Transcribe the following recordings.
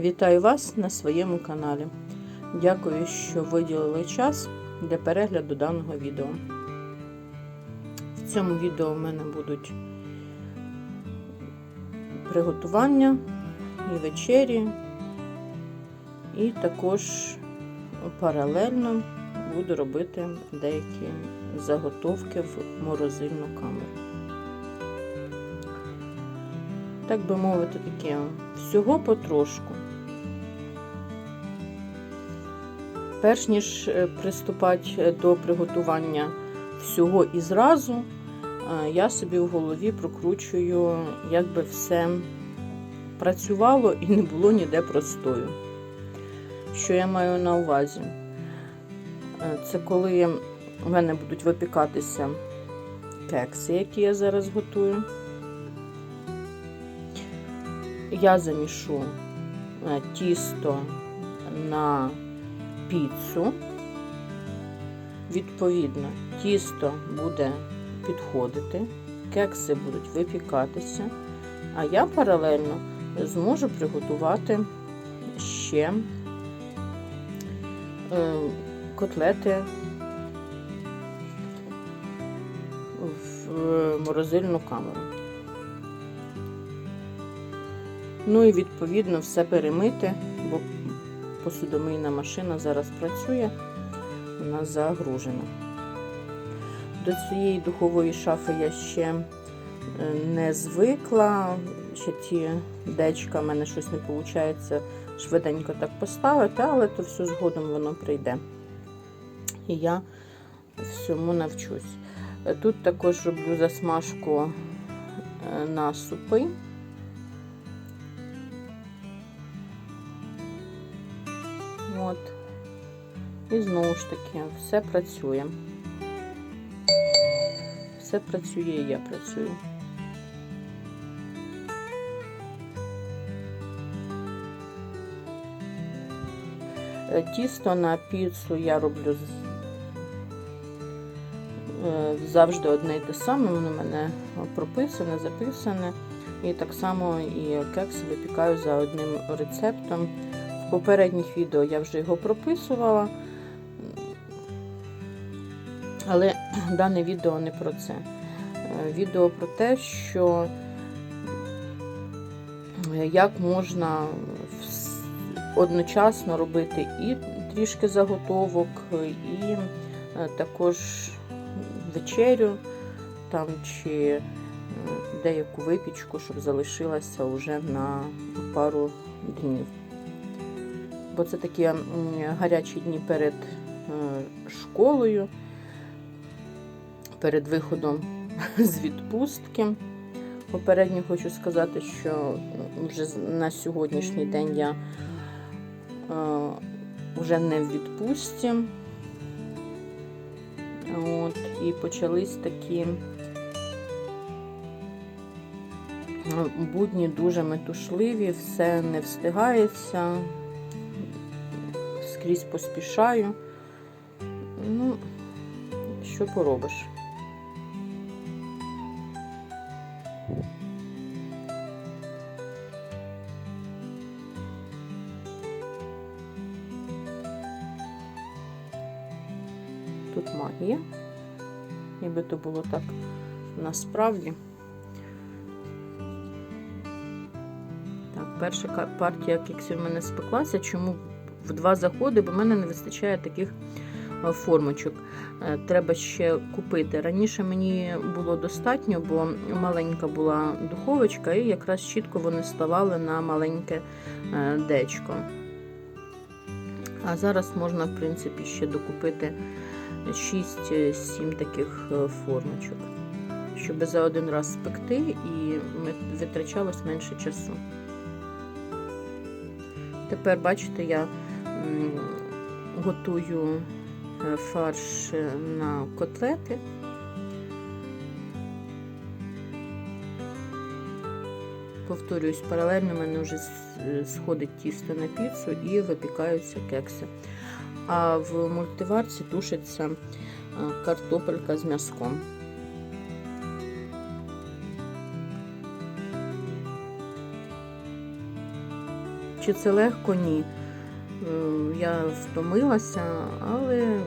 Вітаю вас на своєму каналі. Дякую, що виділили час для перегляду даного відео. В цьому відео в мене будуть приготування і вечері, і також паралельно буду робити деякі заготовки в морозильну камеру. Так би мовити, таке всього потрошку. Перш ніж приступати до приготування всього і зразу, я собі в голові прокручую, як би все працювало і не було ніде простою. Що я маю на увазі? Це коли в мене будуть випікатися кекси, які я зараз готую. Я замішу тісто на піцу. Відповідно, тісто буде підходити, кекси будуть випікатися, а я паралельно зможу приготувати ще котлети в морозильну камеру. Ну і відповідно все перемити, посудомийна машина зараз працює, вона загружена. До цієї духової шафи я ще не звикла, ще ті дечка, в мене щось не виходить швиденько так поставити, але то все згодом воно прийде. І я всьому навчусь. Тут також роблю засмажку на супи. І знову ж таки, все працює. Все працює, і я працюю. Тісто на піцу я роблю завжди одне і те саме, воно в мене прописане, записане. І так само і кекси випікаю за одним рецептом. В попередніх відео я вже його прописувала, але дане відео не про це. Відео про те, що як можна одночасно робити і трішки заготовок, і також вечерю там чи деяку випічку, щоб залишилася вже на пару днів. Бо це такі гарячі дні перед школою, перед виходом з відпустки. Попередньо хочу сказати, що вже на сьогоднішній день я вже не в відпустці. От, І почались такі будні дуже метушливі, все не встигається, скрізь поспішаю. Ну, що поробиш? Тут магія, ніби то було так насправді. Так, перша партія кексів в мене спеклася. Чому в два заходи, бо в мене не вистачає таких формочок. Треба ще купити. Раніше мені було достатньо, бо маленька була духовочка, і якраз чітко вони ставали на маленьке дечко. А зараз можна, в принципі, ще докупити 6-7 таких формочок, щоб за один раз спекти і витрачалось менше часу. Тепер, бачите, я готую фарш на котлети. Повторюсь, паралельно в мене вже сходить тісто на піцу і випікаються кекси. А в мультиварці тушиться картопелька з м'язком. Чи це легко? Ні. Е, Я втомилася, але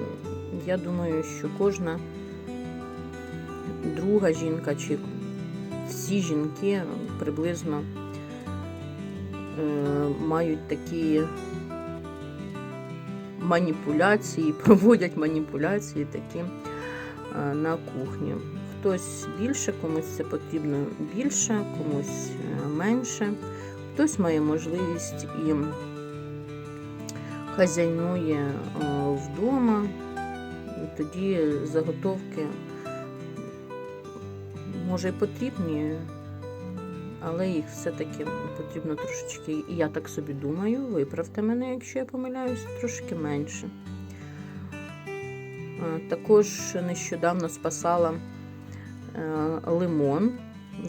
я думаю, що кожна друга жінка чи всі жінки приблизно е, мають такі маніпуляції, проводять маніпуляції такі е, на кухні. Хтось більше, комусь це потрібно більше, комусь менше. Хтось має можливість і хазяйнує е, вдома, тоді заготовки може і потрібні, але їх все-таки потрібно трошечки, і я так собі думаю, виправте мене, якщо я помиляюсь, трошки менше. Е, Також нещодавно спасала е, лимон.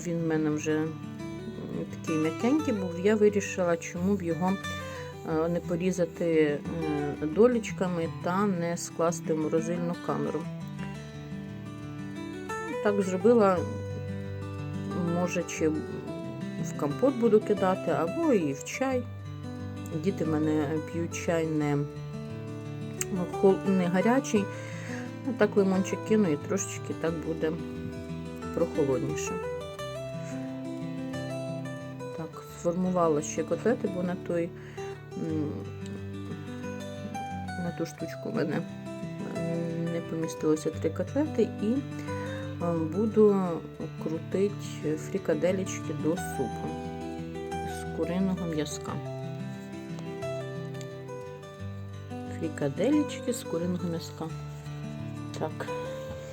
Він в мене вже такий м'якенький був. Я вирішила, чому б його не порізати е, долічками та не скласти в морозильну камеру. Так зробила, може, чи в компот буду кидати, або і в чай. Діти в мене п'ють чай не, ну, не гарячий. Ну, так лимончик кину і трошечки так буде прохолодніше. Так, сформувала ще котлети, бо на той на ту штучку в мене не помістилося три котлети і буду крутити фрікаделечки до супу з куриного м'язка. Фрікаделечки з куриного м'язка. Так.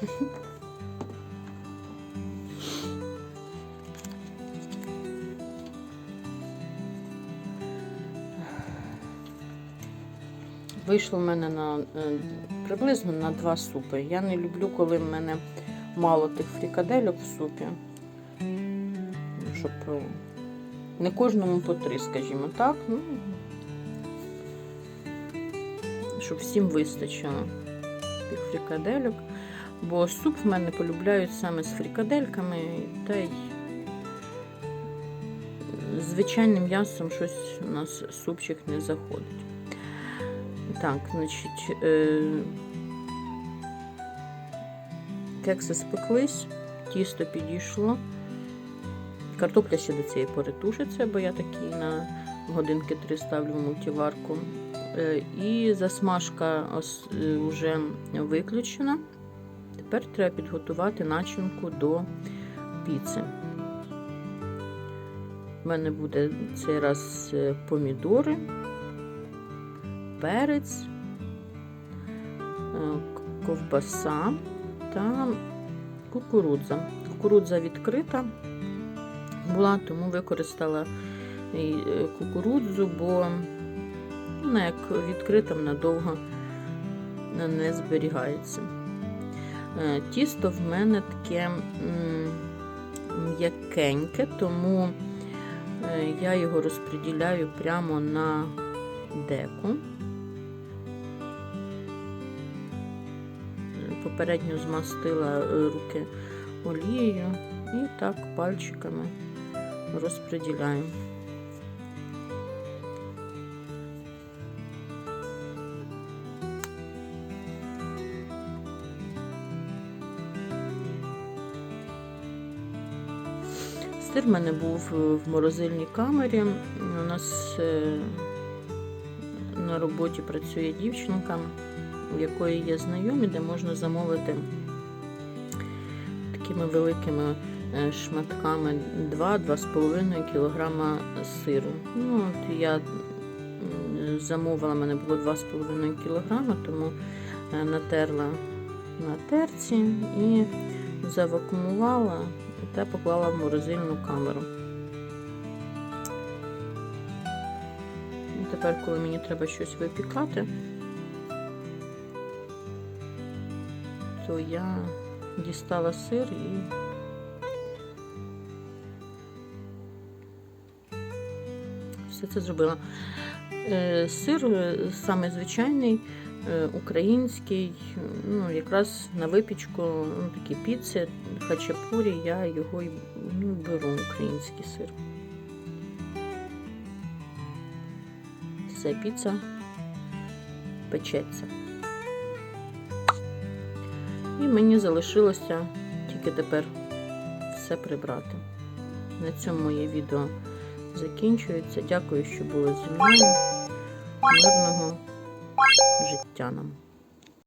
Вийшло в мене на е, приблизно на два супи. Я не люблю, коли в мене мало тих фрікадельок в супі. Щоб е, не кожному по три, скажімо так. Ну, щоб всім вистачило тих фрікадельок. Бо суп в мене полюбляють саме з фрікадельками, та й звичайним м'ясом щось у нас супчик не заходить. Так, значить, е, кекси спеклись, тісто підійшло. Картопля ще до цієї пори тушиться, бо я такий на годинки три ставлю в мультиварку. Е, І засмажка е, вже виключена. Тепер треба підготувати начинку до піци. У мене буде цей раз е, помідори, перець, е, ковбаса та кукурудза. Кукурудза відкрита була, тому використала е, кукурудзу, бо вона як відкрита вона довго не зберігається. Е, Тісто в мене таке м'якеньке, тому я його розподіляю прямо на деку. Попередньо змастила е, руки олією і так пальчиками розподіляю. Сир в мене був в морозильній камері. У нас е, на роботі працює дівчинка, у якої є знайомі, де можна замовити такими великими е, шматками 2-2,5 кг сиру. Ну, от я замовила, в мене було 2,5 кг, тому е, натерла на терці і завакумувала та поклала в морозильну камеру. Тепер, коли мені треба щось випікати, то я дістала сир і все це зробила. Е, Сир е, саме звичайний, е, український, ну, якраз на випічку ну, такі піци, хачапурі, я його й ну, беру, український сир. все, піца печеться. І мені залишилося тільки тепер все прибрати. На цьому моє відео закінчується. Дякую, що були зі мною. Мирного життя нам!